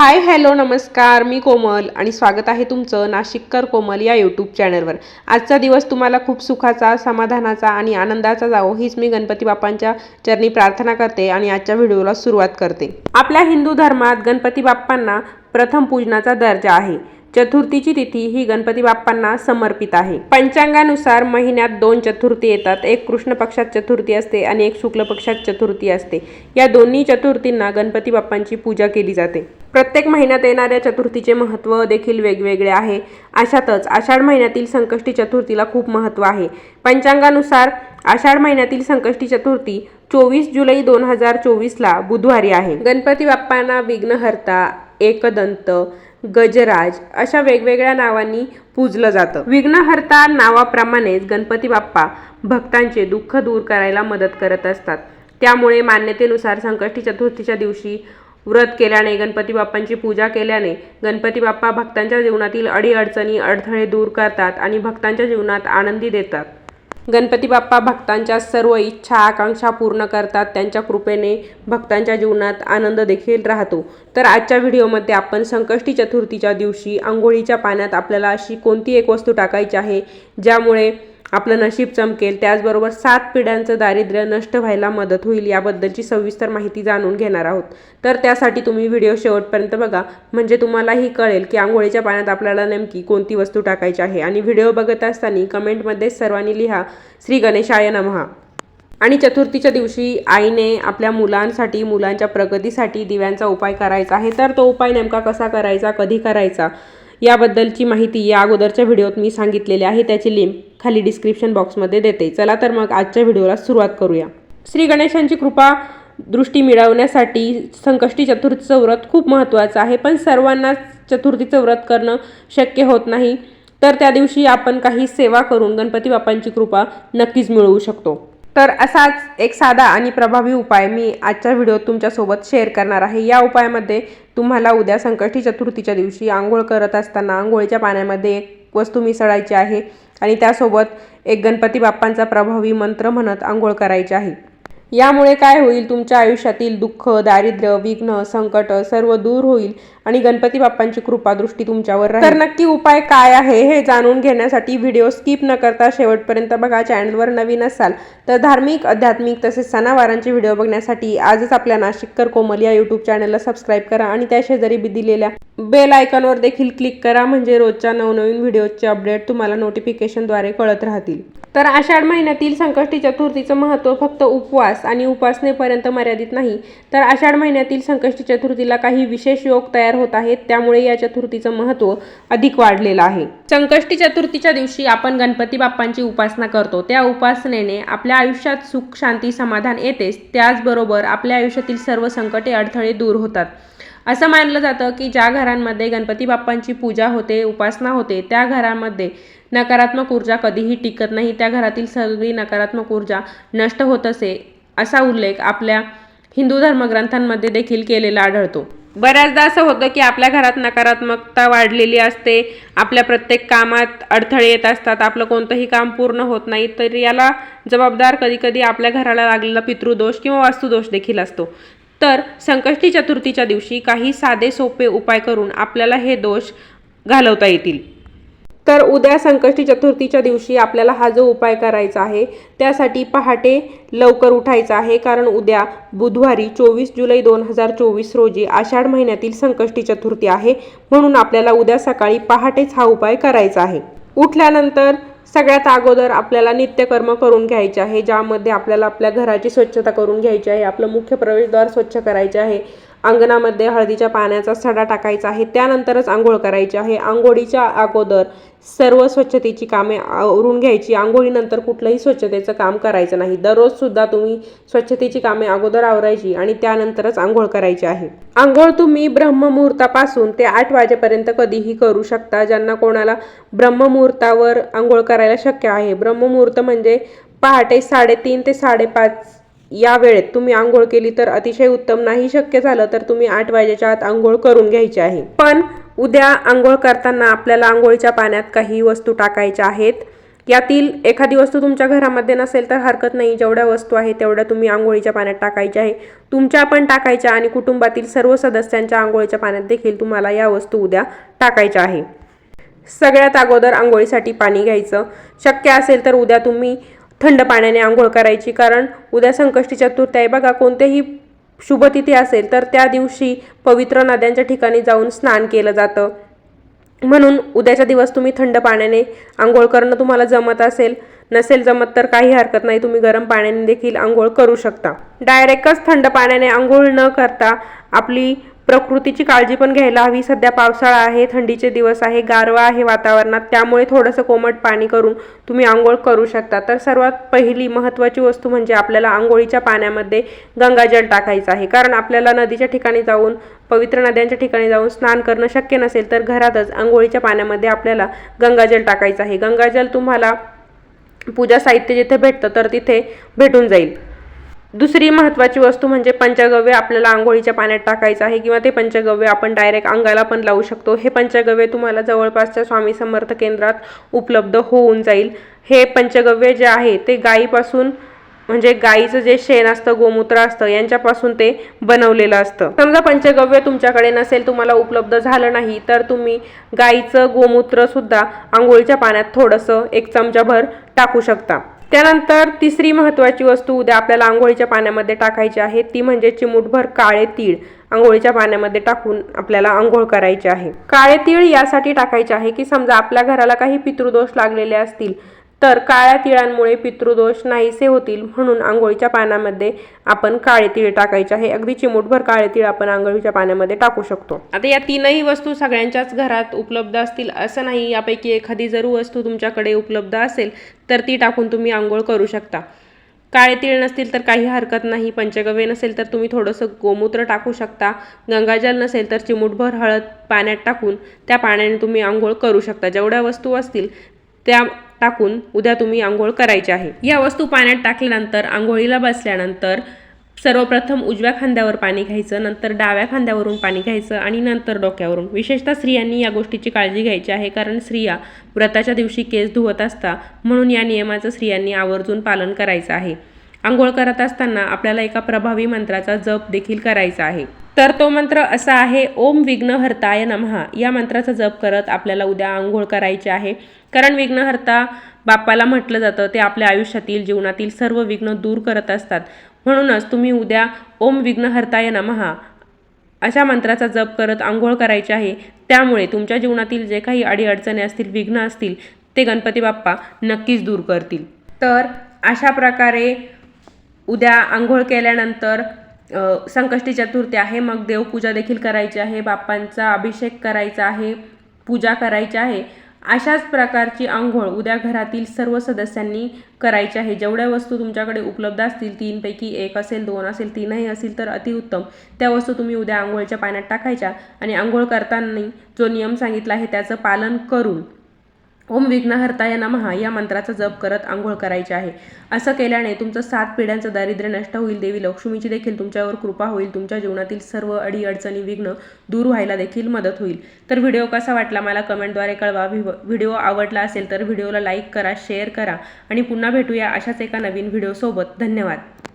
Hi hello नमस्कार. मी कोमल आणि स्वागत आहे तुमचं नाशिककर कोमल या यूट्यूब चॅनलवर आजचा दिवस तुम्हाला खूप सुखाचा समाधानाचा आणि आनंदाचा जावो हीच मी गणपती बाप्पांच्या चरणी प्रार्थना करते आणि आजच्या व्हिडिओला सुरुवात करते. आपल्या हिंदू धर्मात गणपती बाप्पांना प्रथम पूजनाचा दर्जा आहे. चतुर्थीची तिथी ही गणपती बाप्पांना समर्पित आहे. पंचांगानुसार महिन्यात दोन चतुर्थी येतात. एक कृष्ण पक्षात चतुर्थी असते आणि एक शुक्ल पक्षात चतुर्थी असते. या दोन्ही चतुर्थींना गणपती बाप्पांची पूजा केली जाते. प्रत्येक महिन्यात येणाऱ्या चतुर्थीचे महत्त्व देखील वेगवेगळे आहे. अशातच आषाढ महिन्यातील संकष्टी चतुर्थीला खूप महत्त्व आहे. पंचांगानुसार आषाढ महिन्यातील संकष्टी चतुर्थी चोवीस जुलै दोन हजार चोवीसला बुधवारी आहे. गणपती बाप्पांना विघ्नहर्ता एकदंत गजराज अशा वेगवेगळ्या नावांनी पूजलं जातं. विघ्नहर्ता नावाप्रमाणेच गणपती बाप्पा भक्तांचे दुःख दूर करायला मदत करत असतात. त्यामुळे मान्यतेनुसार संकष्टी चतुर्थीच्या दिवशी व्रत केल्याने गणपती बाप्पांची पूजा केल्याने गणपती बाप्पा भक्तांच्या जीवनातील अडीअडचणी अडथळे दूर करतात आणि भक्तांच्या जीवनात आनंदी देतात. गणपती बाप्पा भक्तांच्या सर्व इच्छा आकांक्षा पूर्ण करतात. त्यांच्या कृपेने भक्तांच्या जीवनात आनंद देखील राहतो. तर आजच्या व्हिडिओमध्ये आपण संकष्टी चतुर्थीच्या दिवशी आंघोळीच्या पाण्यात आपल्याला अशी कोणती एक वस्तू टाकायची आहे ज्यामुळे आपलं नशीब चमकेल त्याचबरोबर सात पिढ्यांचं दारिद्र्य नष्ट व्हायला मदत होईल याबद्दलची सविस्तर माहिती जाणून घेणार आहोत. तर त्यासाठी तुम्ही व्हिडिओ शेवटपर्यंत बघा. म्हणजे तुम्हालाही कळेल की आंघोळीच्या पाण्यात आपल्याला नेमकी कोणती वस्तू टाकायची आहे. आणि व्हिडिओ बघत असताना कमेंटमध्ये सर्वांनी लिहा श्री गणेशाय नमहा आणि चतुर्थीच्या दिवशी आईने आपल्या मुलांसाठी मुलांच्या प्रगतीसाठी दिव्यांचा उपाय करायचा आहे. तर तो उपाय नेमका कसा करायचा कधी करायचा? याबद्दलची माहिती या अगोदरच्या व्हिडिओत मी सांगितलेली आहे. त्याची लिंक खाली डिस्क्रिप्शन बॉक्समध्ये देते. चला तर मग आजच्या व्हिडिओला सुरुवात करूया. श्री गणेशांची कृपा दृष्टी मिळवण्यासाठी संकष्टी चतुर्थीचं व्रत खूप महत्त्वाचं आहे. पण सर्वांनाच चतुर्थीचं व्रत करणं शक्य होत नाही. तर त्या दिवशी आपण काही सेवा करून गणपती बाप्पांची कृपा नक्कीच मिळवू शकतो. तर असाच एक साधा आणि प्रभावी उपाय मी आजच्या व्हिडिओत तुमच्यासोबत शेअर करणार आहे. या उपायामध्ये तुम्हाला उद्या संकष्टी चतुर्थीच्या दिवशी आंघोळ करत असताना आंघोळीच्या पाण्यामध्ये एक वस्तू मिसळायची आहे आणि त्यासोबत एक गणपती बाप्पांचा प्रभावी मंत्र म्हणत आंघोळ करायची आहे. यामुळे काय होईल? तुमच्या आयुष्यातील दुःख दारिद्र्य विघ्न संकट सर्व दूर होईल आणि गणपती बाप्पांची कृपा दृष्टी तुमच्यावर राहील. तर नक्की उपाय काय आहे हे जाणून घेण्यासाठी व्हिडिओ स्किप न करता शेवटपर्यंत बघा. चॅनलवर नवीन असाल तर धार्मिक आध्यात्मिक तसेच सणावारांचे व्हिडिओ बघण्यासाठी आजच आपल्या नाशिककर कोमल या यूट्यूब चॅनलला सबस्क्राईब करा आणि त्या शेजारी दिलेल्या बेल आयकॉनवर देखील क्लिक करा म्हणजे रोजच्या नवनवीन व्हिडिओचे अपडेट तुम्हाला नोटिफिकेशनद्वारे कळत राहतील. तर आषाढ महिन्यातील संकष्टी चतुर्थीचं महत्त्व फक्त उपवास आणि उपासनेपर्यंत मर्यादित नाही तर आषाढ महिन्यातील संकष्टी चतुर्थीला काही विशेष योग तयार होत आहेत त्यामुळे या चतुर्थीचं महत्त्व अधिक वाढलेलं आहे. संकष्टी चतुर्थीच्या दिवशी आपण गणपती बाप्पांची उपासना करतो. त्या उपासनेने आपल्या आयुष्यात सुख शांती समाधान येतेच. त्याचबरोबर आपल्या आयुष्यातील सर्व संकटे अडथळे दूर होतात. असं मानलं जातं की ज्या घरांमध्ये गणपती बाप्पांची पूजा होते उपासना होते त्या घरामध्ये नकारात्मक ऊर्जा कधीही टिकत नाही त्या घरातील सगळी नकारात्मक ऊर्जा नष्ट होत असे असा उल्लेख आपल्या हिंदू धर्मग्रंथांमध्ये देखील केलेला आढळतो. बऱ्याचदा असं होतं की आपल्या घरात नकारात्मकता वाढलेली असते आपल्या प्रत्येक कामात अडथळे येत असतात आपलं कोणतंही काम पूर्ण होत नाही तर याला जबाबदार कधीकधी आपल्या घराला लागलेला पितृदोष किंवा वास्तुदोष देखील असतो. तर संकष्टी चतुर्थीच्या दिवशी काही साधे सोपे उपाय करून आपल्याला हे दोष घालवता येतील. तर उद्या संकष्टी चतुर्थीच्या दिवशी आपल्याला हा जो उपाय करायचा आहे त्यासाठी पहाटे लवकर उठायचं आहे कारण उद्या बुधवारी चोवीस जुलै दोन हजार चोवीस रोजी आषाढ महिन्यातील संकष्टी चतुर्थी आहे. म्हणून आपल्याला उद्या सकाळी पहाटेच हा उपाय करायचा आहे. उठल्यानंतर सगळ्यात अगोदर आपल्याला नित्यकर्म करून घ्यायचे आहे ज्यामध्ये आपल्याला आपल्या घराची स्वच्छता करून घ्यायची आहे आपलं मुख्य प्रवेशद्वार स्वच्छ करायचे आहे. अंगणामध्ये हळदीच्या पाण्याचा सडा टाकायचा आहे. त्यानंतरच आंघोळ करायची आहे. आंघोळीच्या अगोदर सर्व स्वच्छतेची कामे आवरून घ्यायची. आंघोळीनंतर कुठलंही स्वच्छतेचं काम करायचं नाही. दररोजसुद्धा तुम्ही स्वच्छतेची कामे अगोदर आवरायची आणि त्यानंतरच आंघोळ करायची आहे. आंघोळ तुम्ही ब्रह्ममुहूर्तापासून ते आठ वाजेपर्यंत कधीही करू शकता ज्यांना कोणाला ब्रह्ममुहूर्तावर आंघोळ करायला शक्य आहे. ब्रह्ममुहूर्त म्हणजे पहाटे साडेतीन ते साडेपाच या वेळेत तुम्ही आंघोळ केली तर अतिशय उत्तम. नाही शक्य झालं तर तुम्ही आठ वाजेच्या आत आंघोळ करून घ्यायची आहे. पण उद्या आंघोळ करताना आपल्याला आंघोळीच्या पाण्यात काही वस्तू टाकायच्या आहेत. यातील एखादी वस्तू तुमच्या घरामध्ये नसेल तर हरकत नाही. जेवढ्या वस्तू आहे तेवढ्या तुम्ही आंघोळीच्या पाण्यात टाकायच्या आहे. तुमच्या पण टाकायच्या आणि कुटुंबातील सर्व सदस्यांच्या आंघोळीच्या पाण्यात देखील तुम्हाला या वस्तू उद्या टाकायच्या आहे. सगळ्यात अगोदर आंघोळीसाठी पाणी घ्यायचं. शक्य असेल तर उद्या तुम्ही थंड पाण्याने आंघोळ करायची. कारण उद्या संकष्टी चतुर्थी आहे. बघा कोणतेही शुभतिथी असेल तर त्या दिवशी पवित्र नद्यांच्या ठिकाणी जाऊन स्नान केलं जातं. म्हणून उद्याचा दिवस तुम्ही थंड पाण्याने आंघोळ करणं तुम्हाला जमत असेल. नसेल जमत तर काही हरकत नाही. तुम्ही गरम पाण्याने देखील आंघोळ करू शकता. डायरेक्टच थंड पाण्याने आंघोळ न करता आपली प्रकृतीची काळजी पण घ्यायला हवी. सध्या पावसाळा आहे थंडीचे दिवस आहे गारवा आहे वातावरणात. त्यामुळे थोडंसं कोमट पाणी करून तुम्ही आंघोळ करू शकता. तर सर्वात पहिली महत्त्वाची वस्तू म्हणजे आपल्याला आंघोळीच्या पाण्यामध्ये गंगाजल टाकायचं आहे. कारण आपल्याला नदीच्या ठिकाणी जाऊन पवित्र नद्यांच्या ठिकाणी जाऊन स्नान करणं शक्य नसेल तर घरातच आंघोळीच्या पाण्यामध्ये आपल्याला गंगाजल टाकायचं आहे. गंगाजल तुम्हाला पूजा साहित्य जिथे भेटतं तर तिथे भेटून जाईल. दुसरी महत्त्वाची वस्तू म्हणजे पंचगव्य आपल्याला आंघोळीच्या पाण्यात टाकायचं आहे किंवा ते पंचगव्य आपण डायरेक्ट अंगाला पण लावू शकतो. हे पंचगव्य तुम्हाला जवळपासच्या स्वामी समर्थ केंद्रात उपलब्ध होऊन जाईल. हे पंचगव्य जे आहे ते गायीपासून म्हणजे गाईचं जे शेण असतं गोमूत्र असतं यांच्यापासून ते बनवलेलं असतं. समजा पंचगव्य तुमच्याकडे नसेल तुम्हाला उपलब्ध झालं नाही तर तुम्ही गाईचं गोमूत्रसुद्धा आंघोळीच्या पाण्यात थोडंसं एक चमचाभर टाकू शकता. त्यानंतर तिसरी महत्त्वाची वस्तू उद्या आपल्याला आंघोळीच्या पाण्यामध्ये टाकायची आहे. ती म्हणजे चिमूटभर काळे तीळ आंघोळीच्या पाण्यामध्ये टाकून आपल्याला आंघोळ करायची आहे. काळे तीळ यासाठी टाकायचे आहे की समजा आपल्या घराला काही पितृदोष लागलेले असतील तर काळ्या तिळांमुळे पितृदोष नाहीसे होतील म्हणून आंघोळीच्या पाण्यामध्ये आपण काळे तीळ टाकायचे आहे. अगदी चिमूटभर काळे तीळ आपण आंघोळीच्या पाण्यामध्ये टाकू शकतो. आता या तीनही वस्तू सगळ्यांच्याच घरात उपलब्ध असतील असं नाही. यापैकी एखादी जर वस्तू तुमच्याकडे उपलब्ध असेल तर ती टाकून तुम्ही आंघोळ करू शकता. काळे तीळ नसतील तर काही हरकत नाही. पंचगव्य नसेल तर तुम्ही थोडंसं गोमूत्र टाकू शकता. गंगाजल नसेल तर चिमूटभर हळद पाण्यात टाकून त्या पाण्याने तुम्ही आंघोळ करू शकता. जेवढ्या वस्तू असतील त्या टाकून उद्या तुम्ही आंघोळ करायची आहे. या वस्तू पाण्यात टाकल्यानंतर आंघोळीला बसल्यानंतर सर्वप्रथम उजव्या खांद्यावर पाणी घ्यायचं नंतर डाव्या खांद्यावरून पाणी घ्यायचं आणि नंतर डोक्यावरून. विशेषतः स्त्रियांनी या गोष्टीची काळजी घ्यायची आहे कारण स्त्रिया व्रताच्या दिवशी केस धुवत असता म्हणून या नियमाचं स्त्रियांनी आवर्जून पालन करायचं आहे. आंघोळ करत असताना आपल्याला एका प्रभावी मंत्राचा जप देखील करायचा आहे. तर तो मंत्र असा आहे ओम विघ्नहर्ताय नमहा या मंत्राचा जप करत आपल्याला उद्या आंघोळ करायची आहे. कारण विघ्नहर्ता बाप्पाला म्हटलं जातं ते आपल्या आयुष्यातील जीवनातील सर्व विघ्न दूर करत असतात. म्हणूनच तुम्ही उद्या ओम विघ्नहर्ताय नमहा अशा मंत्राचा जप करत आंघोळ करायची आहे. त्यामुळे तुमच्या जीवनातील जे काही अडीअडचणी असतील विघ्न असतील ते गणपती बाप्पा नक्कीच दूर करतील. तर अशा प्रकारे उद्या आंघोळ केल्यानंतर संकष्टी चतुर्थी आहे. मग देवपूजा देखील करायची आहे. बाप्पांचा अभिषेक करायचा आहे. पूजा करायची आहे. अशाच प्रकारची आंघोळ उद्या घरातील सर्व सदस्यांनी करायची आहे. जेवढ्या वस्तू तुमच्याकडे उपलब्ध असतील तीनपैकी एक असेल दोन असेल तीनही असतील तर अतिउत्तम त्या वस्तू तुम्ही उद्या आंघोळच्या पाण्यात टाकायच्या आणि आंघोळ करताना जो नियम सांगितला आहे त्याचं पालन करून ओम विघ्नहर्ताय नमहा या मंत्राचा जप करत आंघोळ करायची आहे. असं केल्याने तुमचं सात पिढ्यांचं दारिद्र्य नष्ट होईल. देवी लक्ष्मीची देखील तुमच्यावर कृपा होईल. तुमच्या जीवनातील सर्व अडीअडचणी विघ्न दूर व्हायला देखील मदत होईल. तर व्हिडिओ कसा वाटला मला कमेंटद्वारे कळवा. व्हिडिओ आवडला असेल तर व्हिडिओला लाईक करा शेअर करा आणि पुन्हा भेटूया अशाच एका नवीन व्हिडिओसोबत. धन्यवाद.